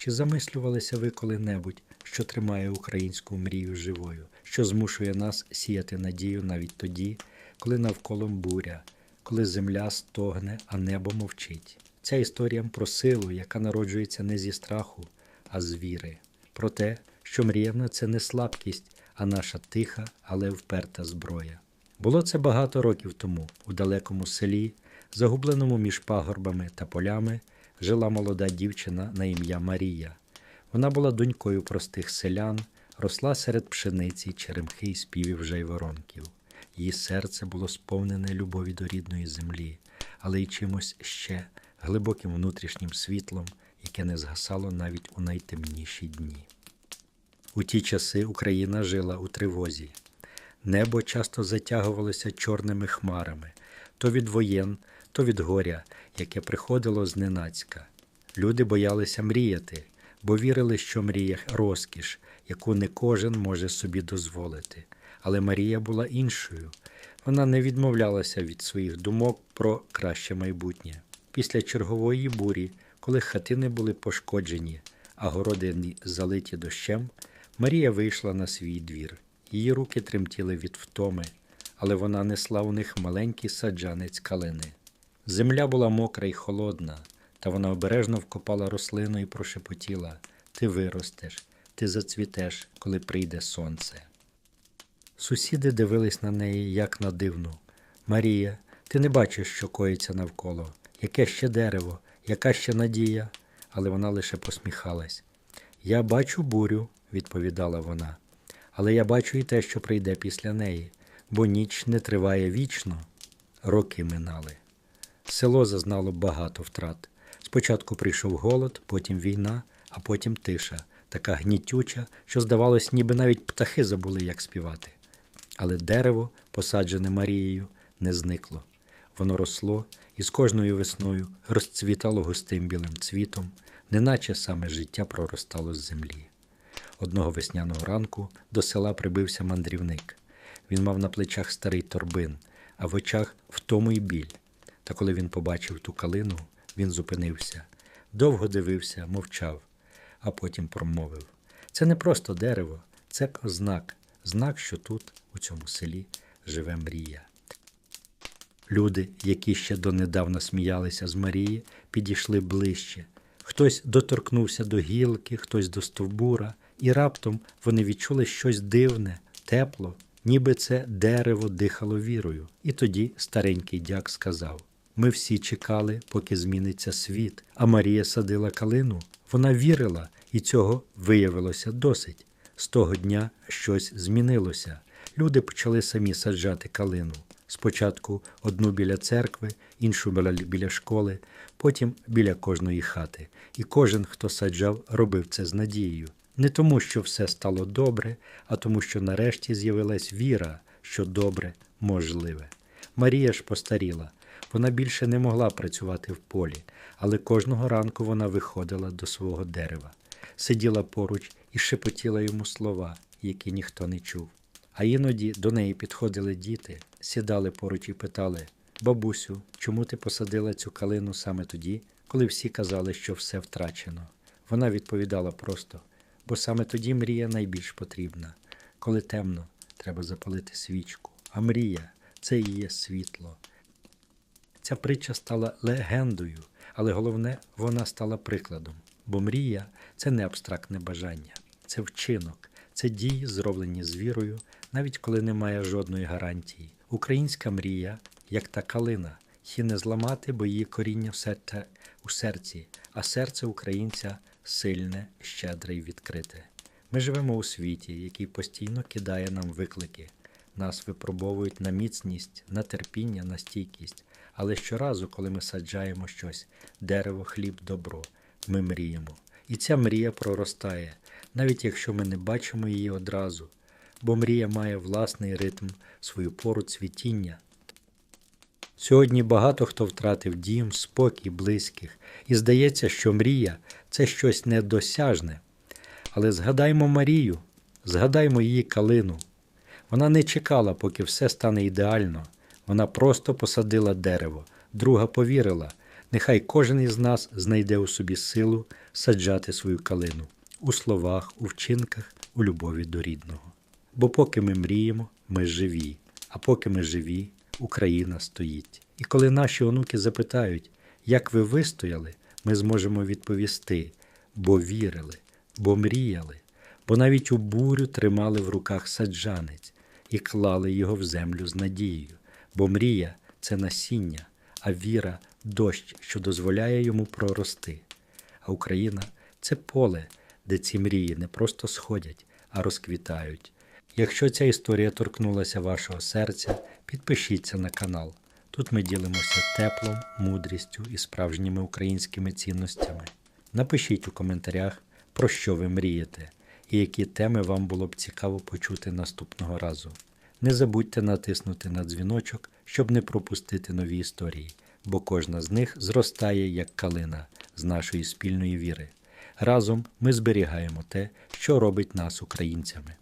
Чи замислювалися ви коли-небудь, що тримає українську мрію живою, що змушує нас сіяти надію навіть тоді, коли навколо буря, коли земля стогне, а небо мовчить? Ця історія про силу, яка народжується не зі страху, а з віри, про те, що мріяна це не слабкість, а наша тиха, але вперта зброя. Було це багато років тому, у далекому селі, загубленому між пагорбами та полями, жила молода дівчина на ім'я Марія. Вона була донькою простих селян, росла серед пшениці, черемхи і співів жайворонків. Її серце було сповнене любові до рідної землі, але й чимось ще глибоким внутрішнім світлом, яке не згасало навіть у найтемніші дні. У ті часи Україна жила у тривозі. Небо часто затягувалося чорними хмарами, то від воєн, то від горя, яке приходило зненацька. Люди боялися мріяти, бо вірили, що мрія розкіш, яку не кожен може собі дозволити. Але Марія була іншою. Вона не відмовлялася від своїх думок про краще майбутнє. Після чергової бурі, коли хатини були пошкоджені, а городи залиті дощем, Марія вийшла на свій двір. Її руки тремтіли від втоми, але вона несла у них маленький саджанець калини. Земля була мокра і холодна, та вона обережно вкопала рослину і прошепотіла Ти виростеш, ти зацвітеш, коли прийде сонце. Сусіди дивились на неї, як на дивну. Марія, ти не бачиш, що коїться навколо, яке ще дерево, яка ще надія, але вона лише посміхалась. Я бачу бурю, відповідала вона, але я бачу і те, що прийде після неї, бо ніч не триває вічно. Роки минали. Село зазнало багато втрат. Спочатку прийшов голод, потім війна, а потім тиша, така гнітюча, що, здавалось, ніби навіть птахи забули, як співати. Але дерево, посаджене Марією, не зникло. Воно росло і з кожною весною розцвітало густим білим цвітом, неначе саме життя проростало з землі. Одного весняного ранку до села прибився мандрівник. Він мав на плечах старий торбин, а в очах втому й біль. Та коли він побачив ту калину, він зупинився, довго дивився, мовчав, а потім промовив: Це не просто дерево, це знак, знак, що тут, у цьому селі, живе мрія. Люди, які ще донедавна сміялися з Марії, підійшли ближче. Хтось доторкнувся до гілки, хтось до стовбура, і раптом вони відчули щось дивне, тепло, ніби це дерево дихало вірою. І тоді старенький дяк сказав: Ми всі чекали, поки зміниться світ, а Марія садила калину. Вона вірила, і цього виявилося досить. З того дня щось змінилося. Люди почали самі саджати калину. Спочатку одну біля церкви, іншу біля, школи, потім біля кожної хати. І кожен, хто саджав, робив це з надією. Не тому, що все стало добре, а тому, що нарешті з'явилась віра, що добре можливе. Марія ж постаріла. Вона більше не могла працювати в полі, але кожного ранку вона виходила до свого дерева, сиділа поруч і шепотіла йому слова, які ніхто не чув. А іноді до неї підходили діти, сідали поруч і питали: Бабусю, чому ти посадила цю калину саме тоді, коли всі казали, що все втрачено? Вона відповідала просто, бо саме тоді мрія найбільш потрібна. Коли темно, треба запалити свічку, а мрія це і є світло. Ця притча стала легендою, але головне, вона стала прикладом. Бо мрія це не абстрактне бажання, це вчинок, це дії, зроблені з вірою, навіть коли немає жодної гарантії. Українська мрія, як та калина, її не зламати, бо її коріння все у серці, а серце українця сильне, щедре й відкрите. Ми живемо у світі, який постійно кидає нам виклики. Нас випробовують на міцність, на терпіння, на стійкість. Але щоразу, коли ми саджаємо щось дерево, хліб, добро, ми мріємо. І ця мрія проростає, навіть якщо ми не бачимо її одразу, бо мрія має власний ритм, свою пору цвітіння. Сьогодні багато хто втратив дім, спокій, близьких, і здається, що мрія це щось недосяжне. Але згадаймо Марію, згадаймо її калину. Вона не чекала, поки все стане ідеально. Вона просто посадила дерево, друга повірила. Нехай кожен із нас знайде у собі силу саджати свою калину у словах, у вчинках, у любові до рідного. Бо поки ми мріємо, ми живі, а поки ми живі, Україна стоїть. І коли наші онуки запитають, як ви вистояли, ми зможемо відповісти, бо вірили, бо мріяли, бо навіть у бурю тримали в руках саджанець і клали його в землю з надією, бо мрія це насіння, а віра дощ, що дозволяє йому прорости. А Україна це поле, де ці мрії не просто сходять, а розквітають. Якщо ця історія торкнулася вашого серця, підпишіться на канал. Тут ми ділимося теплом, мудрістю і справжніми українськими цінностями. Напишіть у коментарях, про що ви мрієте і які теми вам було б цікаво почути наступного разу. Не забудьте натиснути на дзвіночок, щоб не пропустити нові історії, бо кожна з них зростає як калина з нашої спільної віри. Разом ми зберігаємо те, що робить нас українцями.